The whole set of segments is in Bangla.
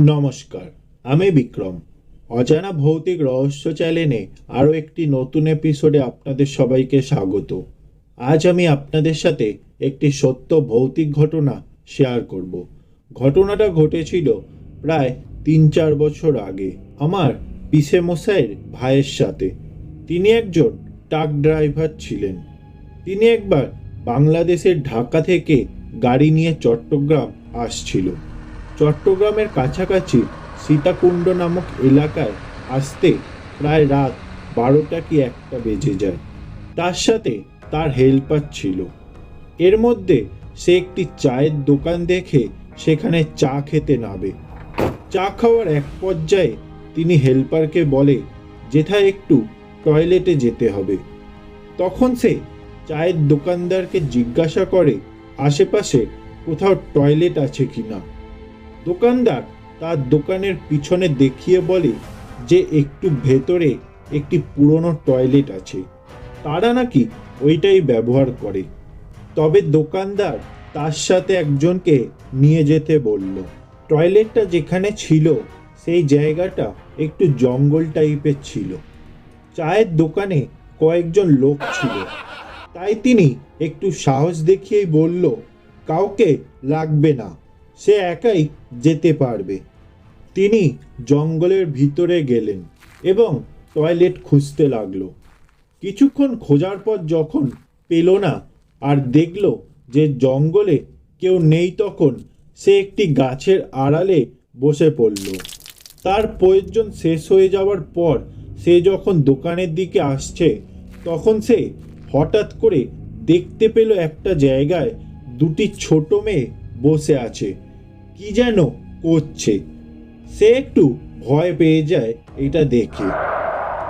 নমস্কার, আমি বিক্রম। অজানা ভৌতিক রহস্য চ্যানেলে আরও একটি নতুন এপিসোডে আপনাদের সবাইকে স্বাগত। আজ আমি আপনাদের সাথে একটি সত্য ভৌতিক ঘটনা শেয়ার করব। ঘটনাটা ঘটেছিল প্রায় তিন চার বছর আগে আমার পিসে মশাইয়ের ভাইয়ের সাথে। তিনি একজন ট্রাক ড্রাইভার ছিলেন। তিনি একবার বাংলাদেশের ঢাকা থেকে গাড়ি নিয়ে চট্টগ্রাম আসছিল। চট্টগ্রামের কাছাকাছি সীতাকুণ্ড নামক এলাকায় আসতে প্রায় রাত বারোটা কি একটা বেজে যায়। তার সাথে তার হেল্পার ছিল। এর মধ্যে সে একটি চায়ের দোকান দেখে সেখানে চা খেতে নাবে চা খাওয়ার এক পর্যায়ে তিনি হেল্পারকে বলে যেথায় একটু টয়লেটে যেতে হবে। তখন সে চায়ের দোকানদারকে জিজ্ঞাসা করে, আশেপাশে কোথাও টয়লেট আছে কিনা? দোকানদার তার দোকানের পিছনে দেখিয়ে বলে যে একটু ভেতরে একটি পুরনো টয়লেট আছে। তারা নাকি ওইটাই ব্যবহার করে। তবে দোকানদার তার সাথে একজনকে নিয়ে যেতে বলল। টয়লেটটা যেখানে ছিল, সেই জায়গাটা একটু জঙ্গল টাইপের ছিল। চায়ের দোকানে কয়েকজন লোক ছিল। তাই তিনি একটু সাহস দেখিয়েই বলল, কাউকে লাগবে না। সে একাই যেতে পারবে। তিনি জঙ্গলের ভিতরে গেলেন এবং টয়লেট খুঁজতে লাগল। কিছুক্ষণ খোঁজার পর যখন পেল না আর দেখল যে জঙ্গলে কেউ নেই তখন সে একটি গাছের আড়ালে বসে পড়ল। তার প্রয়োজন শেষ হয়ে যাওয়ার পর সে যখন দোকানের দিকে আসছে, তখন সে হঠাৎ করে দেখতে পেল একটা জায়গায় দুটি ছোট মেয়ে বসে আছে। কি যেন করছে? সে একটু ভয় পেয়ে যায় এটা দেখে।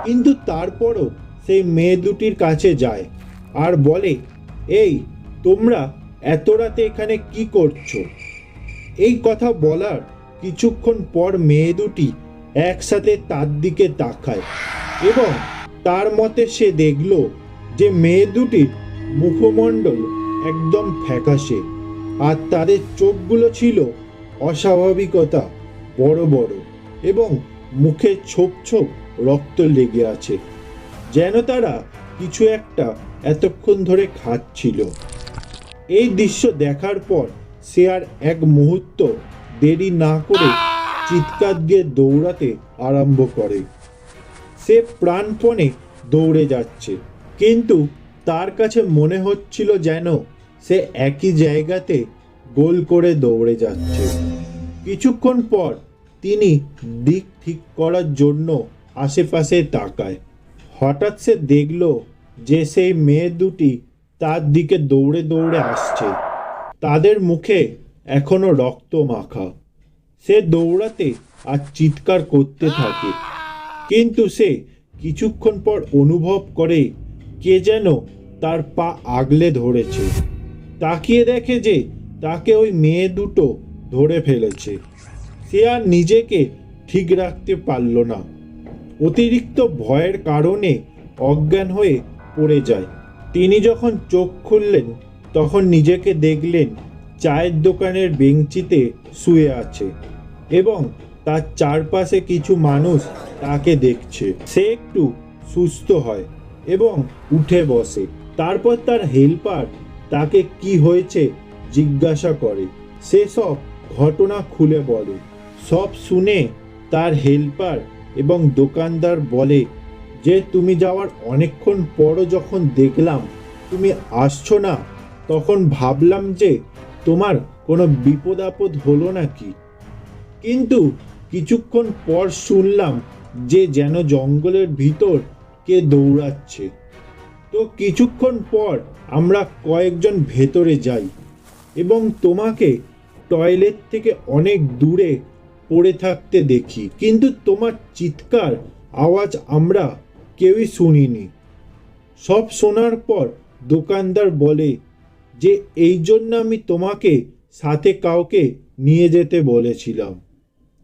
কিন্তু তারপরও সেই মেয়ে দুটির কাছে যায় আর বলে, এই, তোমরা এত রাতে এখানে কি করছ? এই কথা বলার কিছুক্ষণ পর মেয়ে দুটি একসাথে তার দিকে তাকায় এবং তার মতে সে দেখল যে মেয়ে দুটির মুখমণ্ডল একদম ফ্যাকাশে আর তাদের চোখগুলো ছিল অস্বাভাবিকতা বড় বড় এবং মুখে ছোপ ছোপ রক্ত লেগে আছে। যেন তারা কিছু একটা এতক্ষণ ধরে খাচ্ছিল। এই দৃশ্য দেখার পর সে আর এক মুহূর্ত দেরি না করে চিৎকার দিয়ে দৌড়াতে আরম্ভ করে। সে প্রাণপণে দৌড়ে যাচ্ছে, কিন্তু তার কাছে মনে হচ্ছিল যেন সে একই জায়গাতে গোল করে দৌড়ে যাচ্ছে। কিছুক্ষণ পর তিনি দিক ঠিক করার জন্য আশেপাশে তাকায়। হঠাৎ সে দেখল যে সেই মেয়ে দুটি তার দিকে দৌড়ে দৌড়ে আসছে। তাদের মুখে এখনও রক্ত মাখা। সে দৌড়াতে আর চিৎকার করতে থাকে। কিন্তু সে কিছুক্ষণ পর অনুভব করে কে যেন তার পা আগলে ধরেছে। তাকিয়ে দেখে যে তাকে ওই মেয়ে দুটো ধরে ফেলেছে। সে আর নিজেকে ঠিক রাখতে পারল না। অতিরিক্ত ভয়ের কারণে অজ্ঞান হয়ে পড়ে যায়। তিনি যখন চোখ খুললেন, তখন নিজেকে দেখলেন, চায়ের দোকানের বেঞ্চিতে শুয়ে আছে এবং তার চারপাশে কিছু মানুষ তাকে দেখছে। সে একটু সুস্থ হয় এবং উঠে বসে। তারপর তার হেল্পার তাকে কি হয়েছে জিজ্ঞাসা করে, সে সব ঘটনা খুলে বলে। সব শুনে তার হেল্পার এবং দোকানদার বলে যে, তুমি যাওয়ার অনেকক্ষণ পরও যখন দেখলাম তুমি আসছো না, তখন ভাবলাম যে, তোমার কোনো বিপদ আপদ হলো নাকি? কিন্তু কিছুক্ষণ পর শুনলাম যে, যেন জঙ্গলের ভিতর কে দৌড়াচ্ছে। তো কিছুক্ষণ পর আমরা কয়েকজন ভেতরে যাই। এবং তোমাকে টয়লেট থেকে অনেক দূরে পড়ে থাকতে দেখি। কিন্তু তোমার চিৎকার, আওয়াজ আমরা কেউই শুনিনি। সব শোনার পর দোকানদার বলে যে, এই জন্য আমি তোমাকে সাথে কাউকে নিয়ে যেতে বলেছিলাম।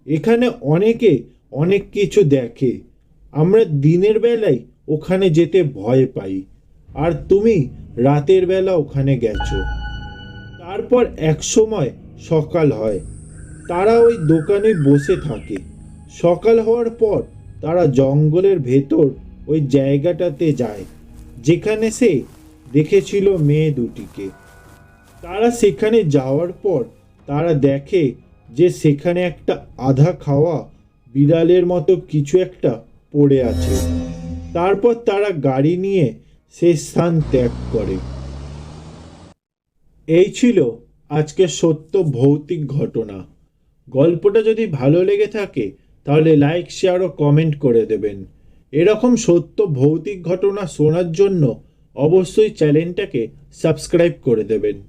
এখানে অনেকে অনেক কিছু দেখে। আমরা দিনের বেলায় ওখানে যেতে ভয় পাই। আর তুমি রাতের বেলা ওখানে গেছো। তারপর এক সময় সকাল হয়। তারা ওই দোকানে বসে থাকে। সকাল হওয়ার পর তারা জঙ্গলের ভেতর ওই জায়গাটাতে যায়, যেখানে সে দেখেছিল মেয়ে দুটিকে। তারা সেখানে যাওয়ার পর তারা দেখে যে সেখানে একটা আধা খাওয়া বিড়ালের মতো কিছু একটা পড়ে আছে। তারপর তারা গাড়ি নিয়ে সে স্থান ত্যাগ করে। এই ছিল আজকে সত্য ভৌতিক ঘটনা। গল্পটা যদি ভালো লেগে থাকে, তাহলে লাইক শেয়ার ও কমেন্ট করে দেবেন। এরকম সত্য ভৌতিক ঘটনা শোনার জন্য অবশ্যই চ্যানেলটাকে সাবস্ক্রাইব করে দেবেন।